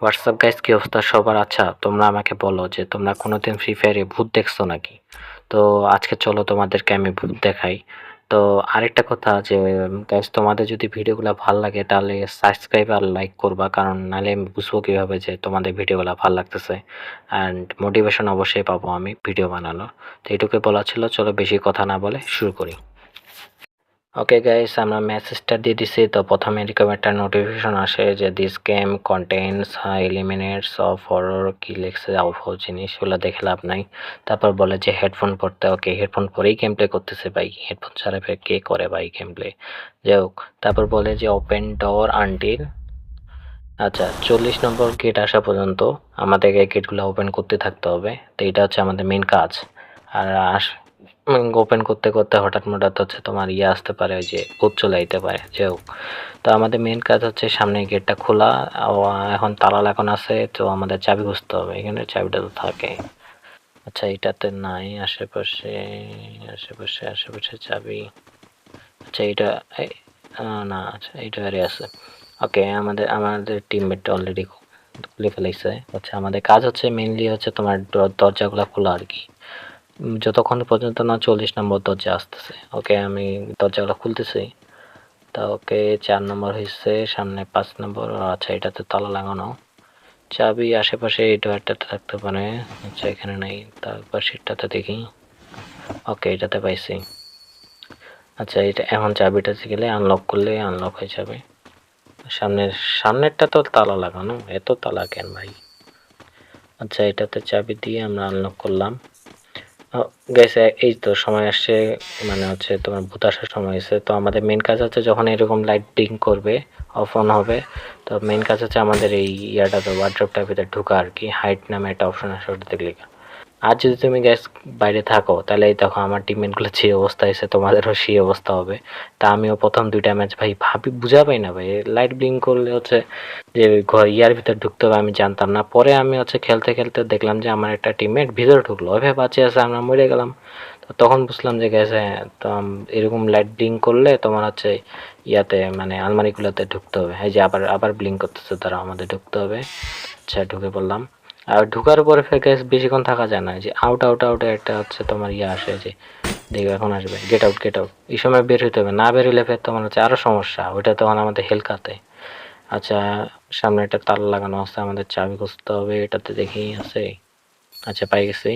WhatsApp guys কি অবস্থা সবার? আচ্ছা তোমরা আমাকে বলো যে তোমরা কোনোদিন ফ্রি ফায়ারে ভূত দেখছ নাকি? তো আজকে চলো তোমাদেরকে আমি ভূত দেখাই। তো আরেকটা কথা যে গাইজ তোমাদের যদি ভিডিওগুলো ভালো লাগে তাহলে সাবস্ক্রাইব আর লাইক করবা, কারণ নাহলে আমি বুঝব কীভাবে যে তোমাদের ভিডিওগুলো ভালো লাগতেছে। অ্যান্ড মোটিভেশন অবশ্যই পাবো আমি ভিডিও বানানোর। তো এইটুকুই বলা ছিল, চলো বেশি কথা না বলে শুরু করি। ওকে গাইস আমরা মেসেজটা দিয়ে দিছি তো প্রথমে এরকম একটা নোটিফিকেশন আসে যে this game contents eliminates of horror কি লিখছে অফ জিনিস ওগুলো দেখে লাভ নাই। তারপর বলে যে হেডফোন পরতে ওকে হেডফোন পরেই গেম প্লে করতেছে ভাই। হেডফোন ছাড়া কে করে ভাই গেম প্লে যাই হোক, তারপর বলে যে ওপেন ডোর আনটিল আচ্ছা চল্লিশ নম্বর গেট আসা পর্যন্ত আমাদেরকে গেটগুলো ওপেন করতে থাকতে হবে। তো এটা হচ্ছে আমাদের মেন কাজ। আর আস ওপেন করতে করতে হঠাৎ হঠাৎ হচ্ছে তোমার ইয়ে আসতে পারে, ওই যে ভূত চলে যেতে পারে যে তো আমাদের মেন কাজ হচ্ছে সামনে গেটটা খোলা এখন তালা লাগানো আছে, তো আমাদের চাবি খুঁজতে হবে, এখানে চাবিটা তো থাকে। আচ্ছা এটাতে নাই, আশেপাশে আশেপাশে আশেপাশে চাবি। আচ্ছা এটা না আচ্ছা এইটা আরে আছে। ওকে, আমাদের আমাদের টিমমেটটা অলরেডি খুলে ফেলেছে হচ্ছে আমাদের কাজ হচ্ছে মেনলি হচ্ছে তোমার দরজাগুলো খোলা আর কি। যতক্ষণ পর্যন্ত না চল্লিশ নম্বর দরজা আসতেছে। ওকে, আমি দরজাগুলো খুলতেছি। তা ওকে চার নম্বর হয়েছে সামনে পাঁচ নম্বর। আচ্ছা এটাতে তালা লাগানো। চাবি আশেপাশে এই ডোয়ারটাতে থাকতে পারে। আচ্ছা এখানে নেই। তারপর সেটাতে দেখি। ওকে, এটাতে পাইছি। আচ্ছা এটা এখন চাবিটাতে গেলে আনলক করলে আনলক হয়ে যাবে। সামনের, সামনেরটা তো তালা লাগানো। এত তালা কেন ভাই? আচ্ছা এটাতে চাবি দিয়ে আমরা আনলক করলাম। গেছে এই তো সময় আসছে মানে হচ্ছে তোমার ভূত আসার সময় এসে তো আমাদের মেন কাজ হচ্ছে যখন এরকম লাইটিং করবে অফ অন হবে, তো মেন কাজ হচ্ছে আমাদের এই ইয়াটা, তো ওয়ার্ড্রপটার ভিতরে ঢুকা আর কি। হাইট নামে একটা অপশন আসে ওটাতে ক্লিক আর যদি তুমি গ্যাস বাইরে থাকো, তাহলে দেখো আমার টিমমেটগুলো যে অবস্থা এসে তোমাদেরও সেই অবস্থা হবে। তা আমিও প্রথম দুইটা ম্যাচ ভাই, ভাবি বুঝা পাই না, ভাই। লাইট ব্লিঙ্ক করলে হচ্ছে যে ঘর ইয়ার ভিতরে ঢুকতে হবে, আমি জানতাম না। পরে আমি হচ্ছে খেলতে খেলতে দেখলাম যে আমার একটা টিমমেট ভিতরে ঢুকলো। ওইভাবে বাঁচে আছে, আমরা মরে গেলাম। তো তখন বুঝলাম যে গ্যাস হ্যাঁ তো এরকম লাইট ব্লিঙ্ক করলে তোমার হচ্ছে ইয়াতে মানে আলমারিগুলোতে ঢুকতে হবে। এই যে আবার আবার ব্লিঙ্ক করতেছে তারা আমাদের ঢুকতে হবে। আচ্ছা ঢুকে পড়লাম। আর ঢুকার পরে গ্যাস বেশিক্ষণ থাকা যায় না যে আউট আউট আউট একটা হচ্ছে তোমার ইয়ে আসে যে, দেখবে এখন আসবে গেট আউট গেট আউট এই সময় বের হইতে হবে, না বেরোলে ফের তোমার হচ্ছে আরও সমস্যা, ওইটা তখন আমাদের হেলকাতে। আচ্ছা সামনে একটা তাল লাগানো আছে, আমাদের চাবি খুঁজতে হবে, এটাতে দেখি, আছে? আচ্ছা পাই গেছি।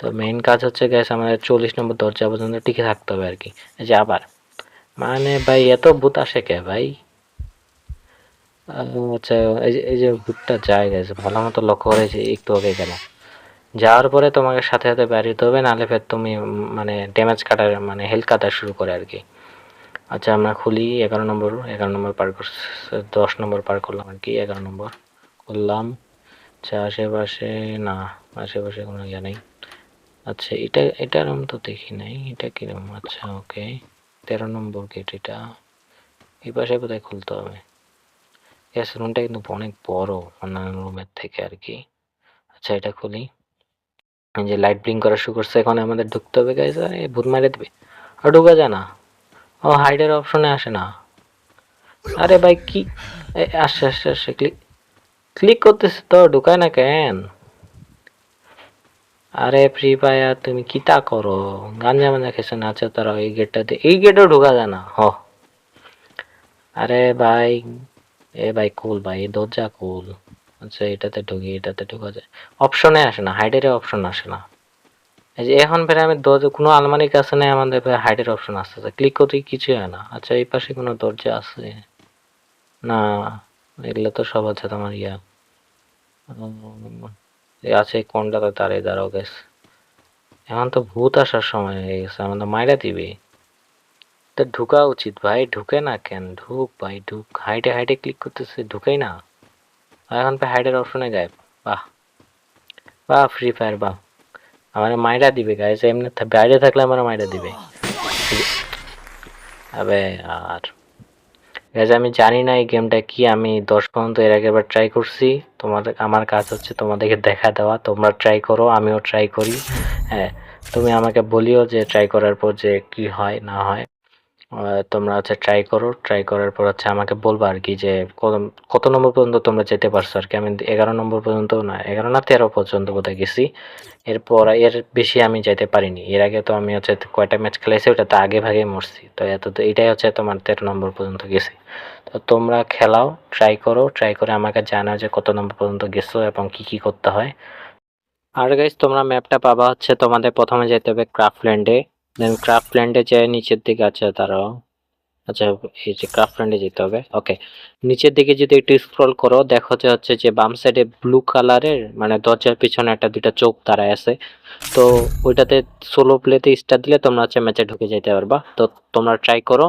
তো মেইন কাজ হচ্ছে গ্যাস আমাদের চল্লিশ নম্বর দরজা পর্যন্ত টিকে থাকতে হবে আর কি। যে আবার মানে ভাই, এত ভূত আসে কে ভাই? আচ্ছা এই যে এই যে ভূতটা যায় গেছে ভালো মতো লক্ষ্য করেছি একটু আগে গেল। যাওয়ার পরে তোমাকে সাথে সাথে বেরিয়ে হবে, নাহলে ফের তুমি মানে ড্যামেজ কাটার মানে হেলথ কাটা শুরু করে আর কি। আচ্ছা আমরা খুলি এগারো নম্বর এগারো নম্বর পার করছি, দশ নম্বর পার করলাম আর কি, এগারো নম্বর করলাম। আচ্ছা আশেপাশে, না, আশেপাশে কোনো ইয়ে নেই। আচ্ছা এটা এটার রুম তো দেখি নাই, এটা কিরম? আচ্ছা ওকে তেরো নম্বর গেট এটা। এই পাশে কোথায় খুলতে হবে। গ্যাস রুমটা কিন্তু অনেক বড়, অন্যান্য রুমের থেকে আর কি আচ্ছা এটা খুলি। যে লাইট ব্লিঙ্ক করা শুরু করছে, এখন আমাদের ঢুকতে হবে গাইজ এই ভূত মারে দেবে। আর ঢুকা যায় না। ও হাইডের অপশনে আসে না। আরে ভাই, কি? আসছে আসছে আসছে ক্লিক ক্লিক করতেছে তো, ঢুকায় না কেন? আরে ফ্রি ফায়ার তুমি কি তা করো? গাঞ্জা মাজা খেছে নাচো তারা এই গেটটাতে এই গেটও ঢুকা যায় না। হ। আরে ভাই এ ভাই কুল ভাই দরজা কুল আচ্ছা এটাতে ঢুকি, এটাতে ঢুকা যায়। অপশনে আসে না হাইডের অপশন আসে না। এই যে এখন ফের আমি দরজা কোনো আলমারির কাছে নেই, আমাদের হাইডের অপশন আসতেছে। ক্লিক করতে কিছু হয় না। আচ্ছা এই পাশে কোনো দরজা আছে? না, এগুলো তো সব আছে তোমার ইয়া। আছে, কোনটাতে তারে দাঁড়াও গেছে এখন তো ভূত আসার সময় হয়ে গেছে, আমাদের মাইরা দিবে। তো ঢুকা উচিত ভাই, ঢুকে না কেন? ঢুক ভাই, ঢুক। হাইটে হাইটে ক্লিক করতেছে, ঢুকেই না। আর এখন তো হাইডের অপশনে গায়েব। বাহ। বাহ ফ্রি ফায়ার বাহ। আমার মাইরা দিবে গাইজ এমনি বাইরে থাকলে আমার মাইরা দিবে। আবে আর। গাইজ আমি জানি না এই গেমটা কি। আমি দশ পর্যন্ত এর আগে বার ট্রাই করছি। তোমাদের, আমার কাজ হচ্ছে তোমাদেরকে দেখা দেওয়া। তোমরা ট্রাই করো, আমিও ট্রাই করি। হ্যাঁ তুমি আমাকে বলিও যে ট্রাই করার পর যে কি হয়, না হয়। তোমরা হচ্ছে ট্রাই করো। ট্রাই করার পর হচ্ছে আমাকে বলবা আর কি যে, কত নম্বর পর্যন্ত তোমরা যেতে পারছ আর কি? আমি এগারো নম্বর পর্যন্ত না, এগারো না তেরো পর্যন্ত বোধহয় গেছি। এরপর এর বেশি আমি যাইতে পারিনি। এর আগে তো আমি হচ্ছে কয়টা ম্যাচ খেলেছি ওটা তো আগে ভাগে মরছি। তো এত তো এটাই হচ্ছে তোমার তেরো নম্বর পর্যন্ত গেছি। তো তোমরা খেলাও ট্রাই করো। ট্রাই করে আমাকে জানাও যে কত নম্বর পর্যন্ত গেছো এবং কি কি করতে হয়। আর গাইজ তোমরা ম্যাপটা পাবা হচ্ছে তোমাদের প্রথমে যেতে হবে ক্রাফল্যান্ডে দেন ক্রাফল্যান্ডে যে নিচের দিকে আছে তারাও আচ্ছা এই যে ক্রাফল্যান্ডে যেতে হবে। ওকে নিচের দিকে যদি একটু স্ক্রল করো, দেখো যে হচ্ছে যে বাম সাইডে ব্লু কালারের মানে দরজার পিছনে একটা দুইটা চোখ দাঁড়ায় আছে। তো ওইটাতে সোলো প্লেতে স্টার দিলে তোমরা হচ্ছে ম্যাচে ঢুকে যেতে পারবা। তো তোমরা ট্রাই করো।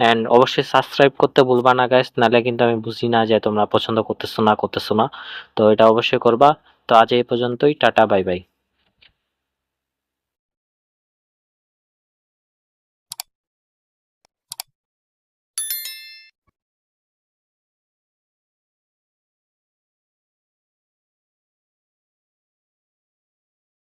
অ্যান্ড অবশ্যই সাবস্ক্রাইব করতে ভুলবা না গাইস নাহলে কিন্তু আমি বুঝি না যে তোমরা পছন্দ করতেছো না করতেছো না। তো এটা অবশ্যই করবা। তো আজ এই পর্যন্তই। Tata bye bye